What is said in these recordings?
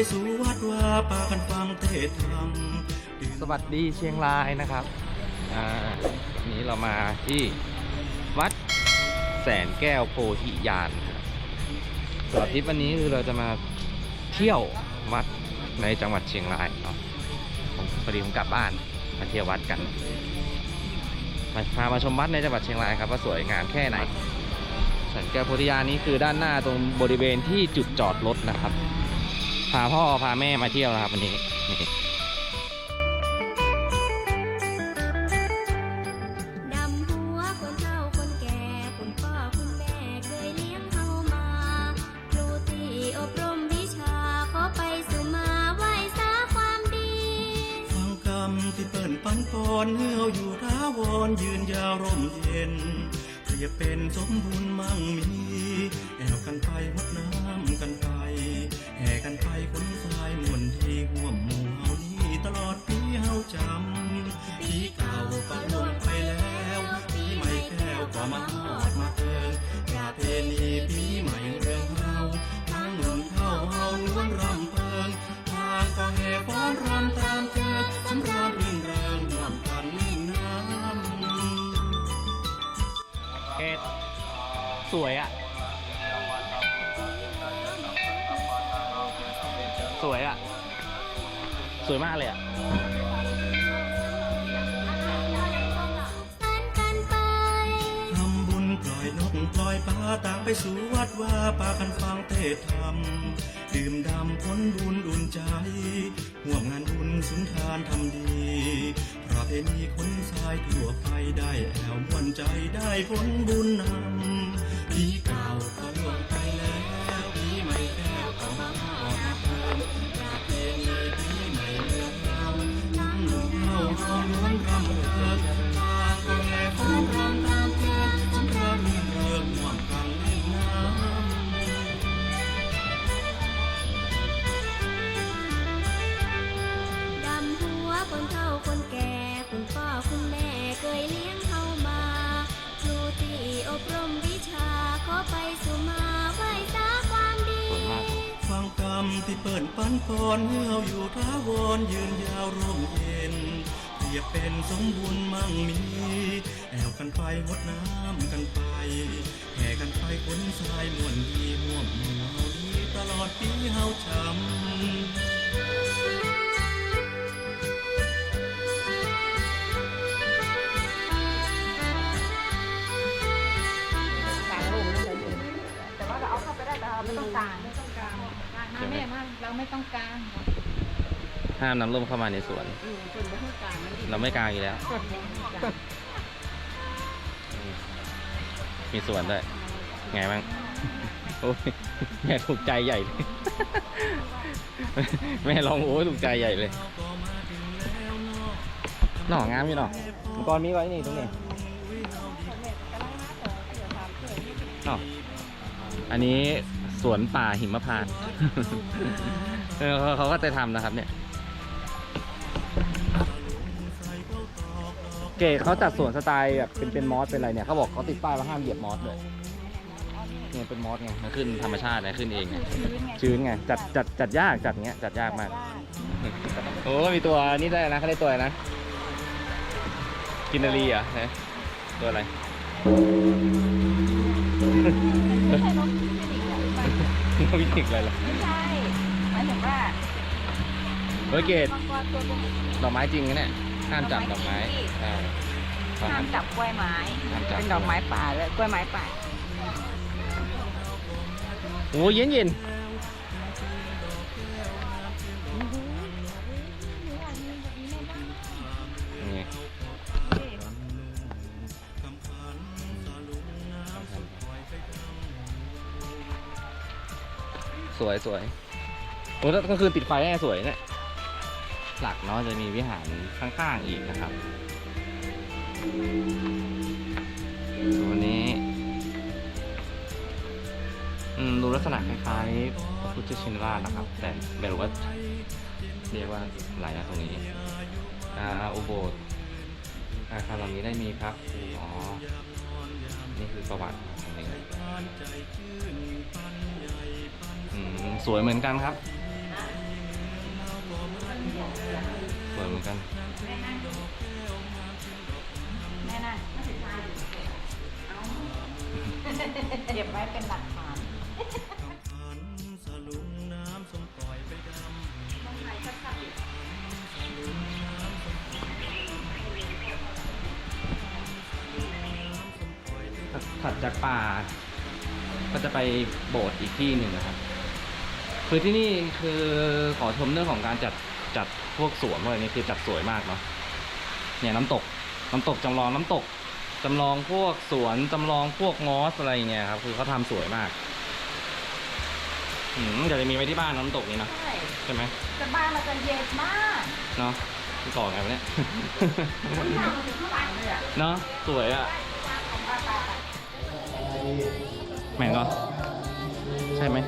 ไปสู่วัดว่าปากันฟังเทศธรรมสวัสดีเชียงรายนะครับอ่าวันนี้เรามาที่วัดแสนแก้วโพธิญาณครับสำหรับทริปวันนี้คือเราจะมาเที่ยววัดในจังหวัดเชียงรายเนาะผมพอดีผมกลับบ้านมาเที่ยววัดกันมาพามาชมวัดในจังหวัดเชียงรายครับว่าสวยงามแค่ไหนแสนแก้วโพธิญาณนี้คือด้านหน้าตรงบริเวณที่จุดจอดรถนะครับ พาพ่อพาแม่มาเที่ยวนะครับวันนี้ เป็นสมบุญมั่งมีแอวกันไปหดน้ำกันไปแห่กันไปคนสายมวนที่ห่วมหมู่เฮานี้ตลอดปีเฮาจำปีเก่าก็ล่วงไปแล้วปีใหม่แก้วก็มาฮอดมาเติงประเพณีปีใหม่เรื่องเฮาทั้งหนุ่มเท่าเฮาล้วนรำเพิงทางก็แห่ฟ้อนรำตามเสวยอะสวยอะสวยมากเลยอะนกปทำบุญปล่อยนกปล่อยปลาต่างไปสู่วัดว่าปากันฟังเทศธรรม ดื่มดำผลบุญอุ่นใจห่วมงานบุญสุนทานทำดีประเพณีคนสายทั่วไปได้แอวมวนใจได้ผลบุญนำ ปีเนปันปอนเมื่ออยู่ท้าวรยืนยาวร่มเย็นเปรียบเป็นสมบูรณ์มั่งมีแอวกันไปหดน้ำกันไปแห่กันไปคนชายมวนดีห่วมเมาดีตลอดปีเฮาจำ ห้ามนำร่มเข้ามาในสวน อืมคนไม่ต้องกลางมันดีเราไม่กลางอยู่แล้ว มีสวนด้วย ไงบ้างโอ้ยแม่ถูกใจใหญ่เลย แม่ลองโอ้ยถูกใจใหญ่เลยหน่องามอยู่หน่อมังกรมีไว้นี่ตรงนี้อ๋ออันนี้สวนป่าหิมพานต์ เออเขาเขาก็จะทำนะครับเนี่ย เก๋เขาจัดสวนสไตล์แบบเป็นเป็นมอสเป็นอะไรเนี่ยเขาบอกเขาติดป้ายว่าห้ามเหยียบมอสเลยเนี่ยเป็นมอสไงมันขึ้นธรรมชาตินะขึ้นเองไงชื้นไงจัดจัดจัดยากจัดเงี้ยจัดยากมากโอ้มีตัวนี่ได้นะเขาได้ตัวอะไรนะกินนารีเหรอะนะตัวอะไรนกวิจิกอะไรล่ะไม่ใช่หมายถึงว่าเฮ้ยเกดมังกรตัวเป็นดอกไม้จริงนะเนี่ย ห้ามจับดอกไม้ใช่เขาห้าห้ามมจับกล้วยไม้ ห้ามจับเป็นดอกไม้ป่าเลยกล้วยไม้ป่าโอ้เย็นเย็นนี่สวยสวยโอ้แล้วก็คือติดไฟแน่สวยเนี่ย หลักเนาะจะมีวิหารข้างๆอีกนะครับวันนี้ดูลักษณะคล้ายๆพระพุทธชินราชนะครับ แต่ไม่รู้ว่าเรียกว่าอะไรนะตรงนี้อ่าอุโบสถอาคารหลังนี้ได้มีครับอ๋อ นี่คือประวัติตรงนี้อืมสวยเหมือนกันครับ เหมือนกัน แม่นั่งแม่นั่งไม่ถึงทายเอาเก็บไว้เป็นหลักฐานขันสลุงน้ำส้มปล่อยไปดำต้องไหนสักสักถัดจากป่า ก็จะไปโบสถ์อีกที่หนึ่งนะครับ คือที่นี่คือขอชมเรื่องของการจัดจัด พวกสวนพวกนี้คือจัดสวยมากเนาะเนี่ยน้ำตก น้ำตกจำลองน้ำตกจำลองพวกสวนจำลองพวกมอสอะไรอย่างเงี้ยครับคือเขาทำสวยมากอืมเดี๋ยวจะมีไว้ที่บ้านน้ำตกนี้เนอะใช่ใช่ไหมแต่บ้านเราจะเย็นมากเนาะที่ต่อไงวะเนี่ยคุณทำมาถึงข้างหลังเลยอะเนาะสวยอะแม่งก็ใช่ไหม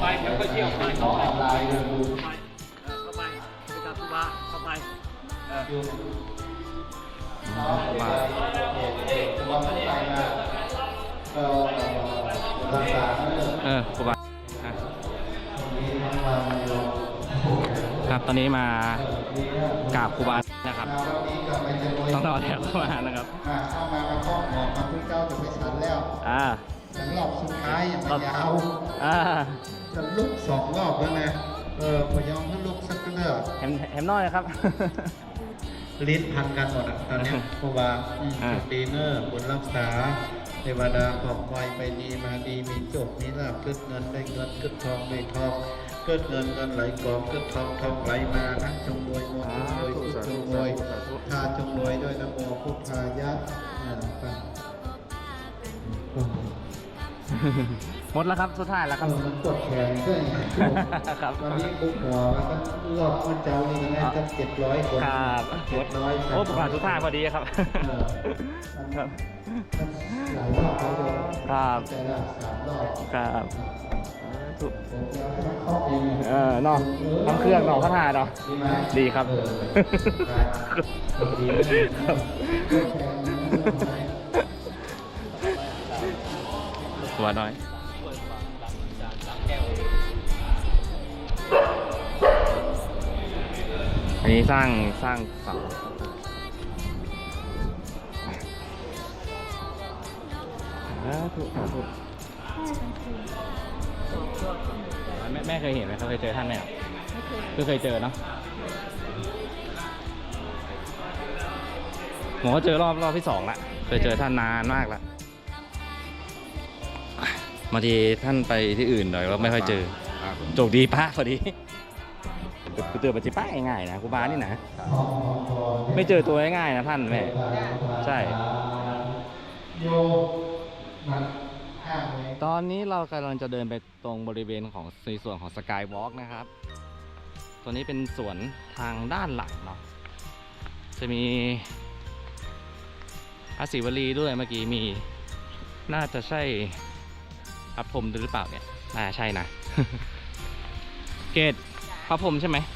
ไปเดี๋ยวก็เที่ยวไปเขาออนไลายเลยดูเข้าไปเข้าไปเข้าไปดูมาความตั้งใจนะเออรักษาเออครูบาครับตอนนี้มากราบครูบานะครับ ต้องรอแถวเข้ามานะครับเข้ามาแล้วก็ออกมาพึ่งเจ้าจะไปชันแล้วอ่าสำหรับสุดท้ายย่ายาวอ่า จะลุกสองรอบแล้วนะเออพยองให้ลุกสักเลือกแฮมแฮมน้อยนะครับ ลิ้นพันกันหมดอะตอนเนี้ยเพราะว่าอืมอ่า จุดดีเนอร์บุญรักษาเทวดาบอกไวไปดีมาดีมีโจบมีลาบเกิดเงินได้เงินเกิดทองได้ทองเกิดเงินเงินไหลกองเกิดทองทองไหลมานะจงรวยโมจงรวยพุทธจงรวยทาจงรวยด้วยนะโมพุทธายะอ่าไป หมดแล้วครับสุดท้ายแล้วครับมันกดแขนด้วยครับตอนนี้ปุ๊บหัวมันก็รอบมันเจ้านี่ก็น่าจะเจ็ดร้อยคนครับหมเจ็ดดร้อยโอ้ประมาณสุดท้ายพอดีครับเออมันครับหลายรอบแล้วเลยครับแต่ละสามรอบครับถูกผมจะเอาให้เข้าเองเออเนาะน้ำเครื่องเนาะข้าทาเนาะดีไหมดีครับเออครับดีไหมครับกดแขนมันไม่ต้องไหนหัวน้อย อันนี้สร้างสร้างเสาอ่าถูกถูกแม่แม่เคยเห็นไหมเขาเคยเจอท่านไหมครับไม่เคยคือเคยเจอเนาะผมก็เจอรอบรอบที่สองละเคยเจอท่านนานมากละบางทีท่านไปที่อื่นหน่อยเราไม่ค่อยเจอโจกดีป้าพอดี กูเจอปัจจิป้าง่ายๆนะกูบานี่นะไม่เจอตัวง่ายๆนะท่านแม่ใช่โยมันห้ามเลยตอนนี้เรากำลังจะเดินไปตรงบริเวณของในส่วนของสกายวอล์กนะครับ ตัวนี้เป็นสวนทางด้านหลังเนาะจะมีพระศิวลีด้วยเมื่อกี้มี น่าจะใช่พระพรหมหรือเปล่าเนี่ยน่าใช่นะ เกตพระพรหมใช่ไหมใช่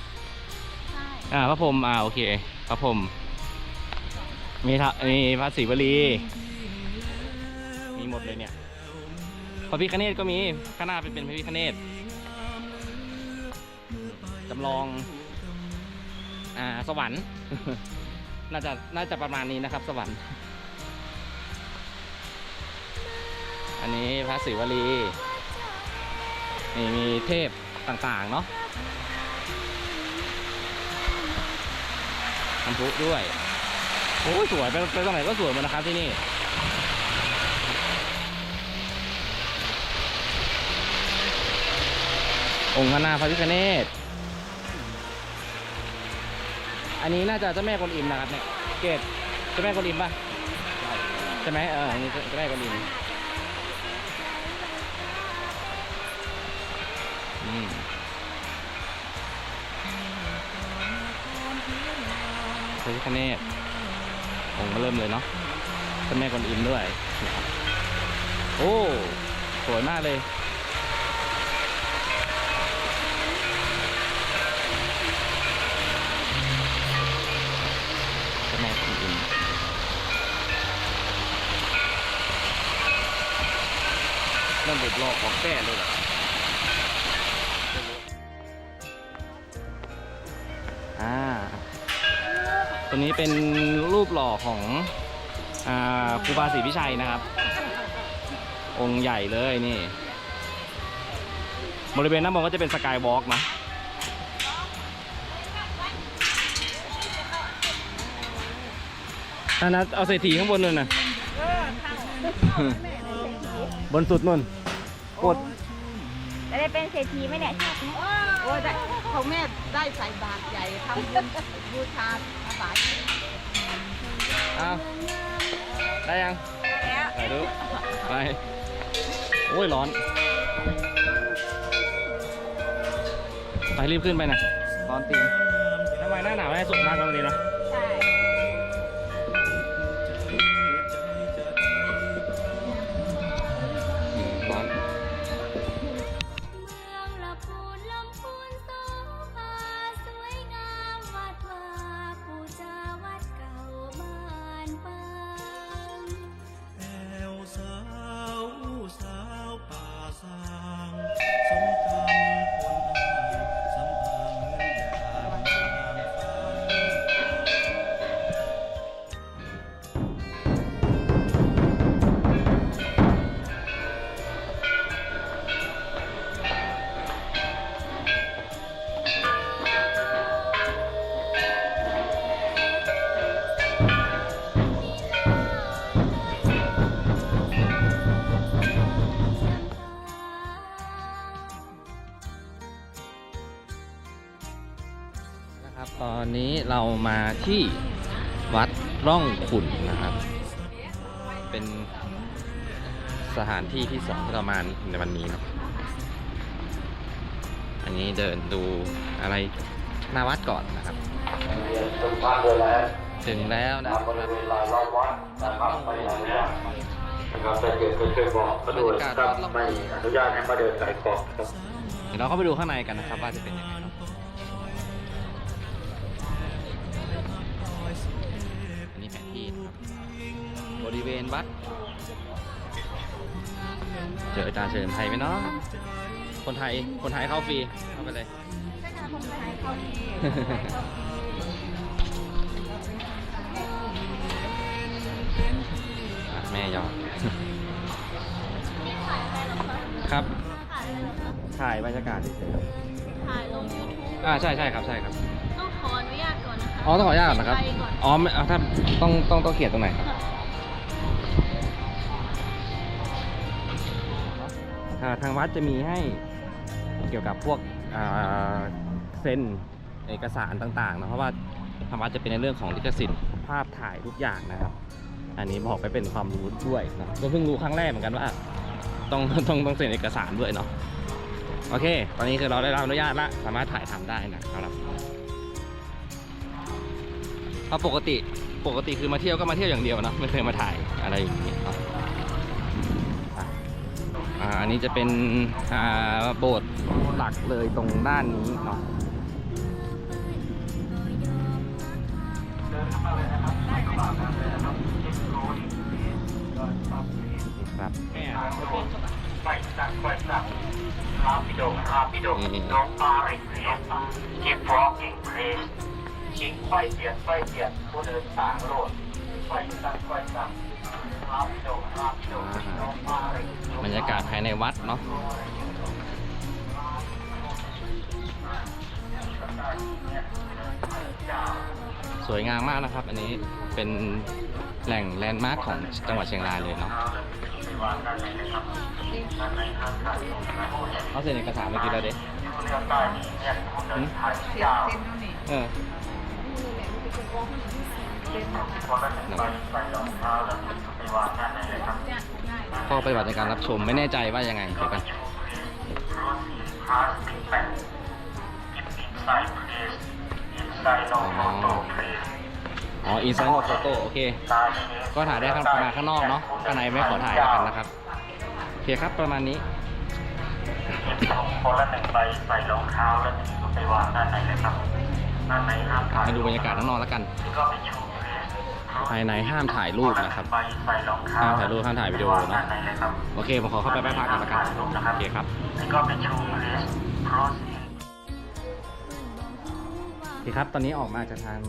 อ่าพระพรหมอ่าโอเค พระพรหมมีทะมีพระศิวลี มีหมดเลยเนี่ยพระพิคเนตก็มีข้างหน้าเป็นเป็นพระพิคเนตจำลองอ่าสวรรค์ น่าจะน่าจะประมาณนี้นะครับ สวรรค์ อันนี้พระศิวลีนี่มีเทพต่างๆ เนาะ ทำพุด้วยโอ้สวยไปไปตรงไหนก็สวยหมดนะครับที่นี่องค์พระนาพระพิฆเนศอันนี้น่าจะเจ้าแม่กวนอิมนะครับเนี่ยเกตเจ้าแม่กวนอิมป่ะใช่ไหมเอออันนี้เจ้าแม่กวนอิมอืม ระพิฆเนศองค์ก็เริ่มเลยเนาะเจ้าแม่กวนอิมด้วยนะครับโอ้สวยมากเลยเจ้าแม่กวนอิมเริ่มเด็ดหลอกของแก่เลยเหรอ ตัวนี้เป็นรูปหล่อของอ่าครูบาศรีพิชัยนะครับ องค์ใหญ่เลยนี่ บริเวณด้านบนก็จะเป็นสกายวอล์กนะอันนั้นเอาเศรษฐีข้างบนนู่นน่ะบนสุดนู่นกดจะได้เป็นเศรษฐีไหมเนี่ยชาตินี้โอ้ยได้ของแม่ได้ใส่บาตรใหญ่ทำบุญบูชาพระบาท อ้าวได้ยังไปดูไป โอ้ยร้อน ไปรีบขึ้นไปนะร้อนตีนทำไมหน้าหนาวไม่ให้สุดมากกว่านี้นะใช่อื ที่วัดร่องขุนนะครับ เป็นสถานที่ที่สองที่เรามาในวันนี้เนาะอันนี้เดินดูอะไรหน้าวัดก่อนนะครับทุกท่านเลยนะถึงแล้วนะคบรับริเวณลานรอบวัดนะครับไม่อนุญาตนะครับแต่เกิดเคยบอกก็ด้วยครับไม่อนุญาตให้มาเดินไกลขอบครับเดี๋ยวเราเข้าไปดูข้างในกันนะครับว่าจะเป็นยังไง ออาจารย์เฉลิมไทยไหมเนาะคนไทยคนไทยเข้าฟรีเข้าไปเลยอะแม่ยอดครับ ถ่ายบรรยากาศเฉยๆครับถ่ายลงยูทูบอ่าใช่ใช่ครับใช่ครับ ต้องขออนุญาตก่อนนะคะ อ๋อต้องขออนุญาตก่อนนะครับไปก่อนอ๋อไม่เอาถ้าต้องต้องต้องเขียนตรงไหนครับ ทางวัดจะมีให้เกี่ยวกับพวกเซ็นเอกสารต่างๆนะเพราะว่าทางวัดจะเป็นในเรื่องของลิขสิทธิ์ภาพถ่ายทุกอย่างนะครับ อันนี้บอกไปเป็นความรู้ด้วยนะก็เพิ่งรู้ครั้งแรกเหมือนกันว่าต้องต้องต้องเซ็นเอกสารด้วยเนาะโอเค ตอนนี้คือเราได้รับอนุญาตแล้วสามารถถ่ายทำได้นะครับเพราะปกติปกติคือมาเที่ยวก็มาเที่ยวอย่างเดียวนะไม่เคยมาถ่ายอะไรอย่างนี้ อันนี้จะเป็นโบสถ์หลักเลยตรงด้านนี้เนาะครับไปสักไปสักราปิโดราปิโดนี่ บรรยากาศภายในวัดเนาะสวยงามมากนะครับ อันนี้เป็นแหล่งแลนด์มาร์คของจังหวัดเชียงรายเลยเนาะเขาเซ็นเอกสารเมื่อกี้แล้วเด็กเรือใต้นี้เนี่ยผู้เดินทางเสียยาวเส้นนู่นนี่เออคนละหนึ่งใบใส่รองเข้อปฏิบัติในการรับชมไม่แน่ใจว่ายังไงเดี๋ยวกันพลาสติกแผ่นอินไซด์เพลสอินไซด์โนโฟโต้เพลสอ๋ออินไซน์โฟโต้โอเค ก็ถ่ายได้ข้างประมาณข้างนอกเนาะข้างในไม่ขอถ่ายแล้วกันนะครับโอเคครับประมาณนี้คนละหนึ่งใบใส่รองเท้าแล้วก็ไปวางด้านในเลยครับด้านในห้ามถ่ายมาดูบรรยากาศข้างนอกแล้วกันก็ไปชูเพลส ภายในห้ามถ่ายรูปนะครับห้ามถ่ายรูปห้ามถ่ายวิดีโอนะโอเคผมขอเข้าไปแป๊บพักก่อนละกันะครับโอเคครับนี่ก็เป็นชูเรส crossing โอเคครับ ตอนนี้ออกมาจากทาง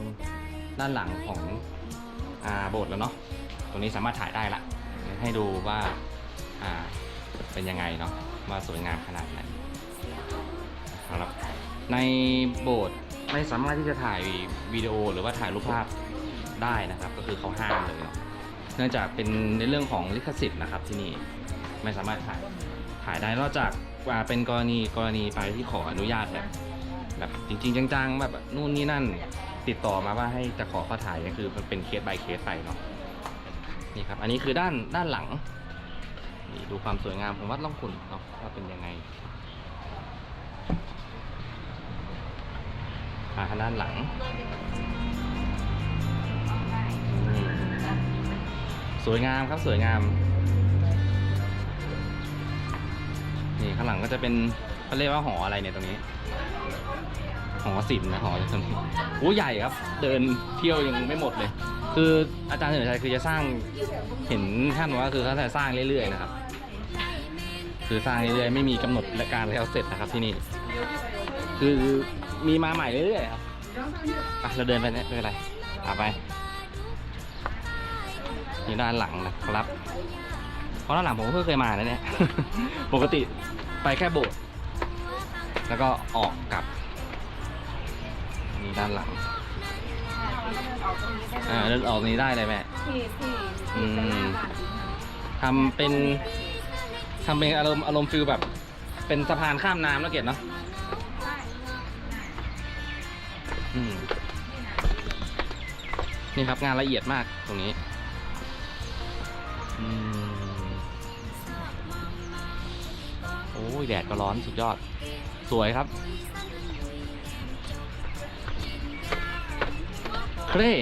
ด้านหลังของอาโบสถ์แล้วเนาะตรงนี้สามารถถ่ายได้ละให้ดูว่าอ่าเป็นยังไงเนาะว่าสวยงามขนาดไหนครับในโบสถ์ไม่สามารถที่จะถ่ายวิดีโอหรือว่าถ่ายรูปภาพ ได้นะครับ ก็คือเขาห้ามเลยเนาะเนื่องจากเป็นในเรื่องของลิขสิทธิ์นะครับที่นี่ไม่สามารถถ่ายถ่ายได้นอกจากว่าเป็นกรณีกรณีไปที่ขออนุญาตแบบแบบจริง ๆ จังๆแบบนู่นนี่นั่นติดต่อมาว่าให้จะขอเข้าถ่ายก็คือมันเป็นเคส by เคสไปเนาะนี่ครับ อันนี้คือด้านด้านหลังนี่ดูความสวยงามของวัดล่องขุนเนาะว่าเป็นยังไงมาทางด้านหลัง สวยงามครับสวยงาม นี่ข้างหลังก็จะเป็นเขาเรียกว่าหออะไรเนี่ยตรงนี้ หอศิลป์นะหอศิลป์โอ้ใหญ่ครับ เดินเที่ยวยังไม่หมดเลย คืออาจารย์เฉลิมชัยคือจะสร้างเห็นท่านว่าคือเขาจะสร้างเรื่อยๆนะครับ คือสร้างเรื่อยๆไม่มีกำหนดและการแล้วเสร็จนะครับที่นี่ คือมีมาใหม่เรื่อยๆครับเราเดินไปเนี่ยไม่เป็นไรอะไป นี่ด้านหลังนะครับ เพราะด้านหลังผมก็เพิ่งเคยมานะเนี่ย ปกติไปแค่โบสถ์แล้วก็ออกกลับนี่ด้านหลังอ่าเดินออกนี้ได้เลยแม่ที่ที่อืมทำเป็นทำเป็นอารมณ์อารมณ์ฟิลแบบ เป็นสะพานข้ามน้ำแล้วเกดเนาะอืมนี่ครับงานละเอียดมากตรงนี้อืม โอ้ยแดดก็ร้อนสุดยอด สวยครับ เคร่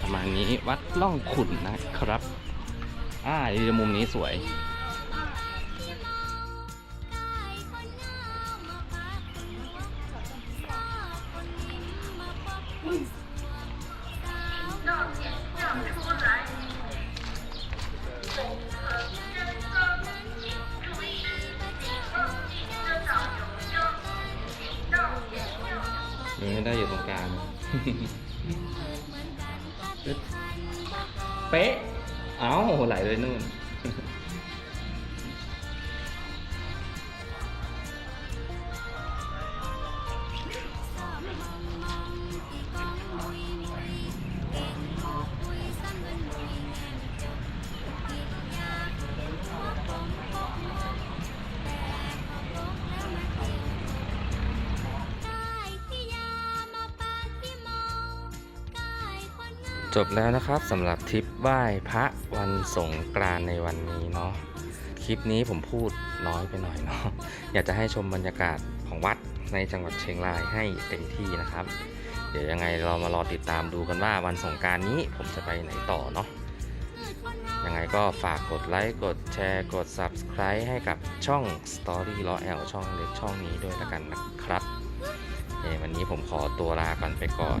ประมาณนี้วัดล่องขุนนะครับ อ่าดีมุมนี้สวย ยังไม่ได้อยู่ตรงกลางเป๊ะ เอ้าไหลเลยนู่น จบแล้วนะครับสำหรับทริปไหว้พระวันสงกรานในวันนี้เนาะคลิปนี้ผมพูดน้อยไปหน่อยเนาะอยากจะให้ชมบรรยากาศของวัดในจังหวัดเชียงรายให้เต็มที่นะครับ เดี๋ยวยังไงเรามารอติดตามดูกันว่าวันสงการนี้ผมจะไปไหนต่อเนาะยังไงก็ฝากกดไลค์กดแชร์กด Subscribe ให้กับช่อง Story ล้อแอลช่องเล็กช่องนี้ด้วยละกันนะครับเอวันนี้ผมขอตัวลากันไปก่อน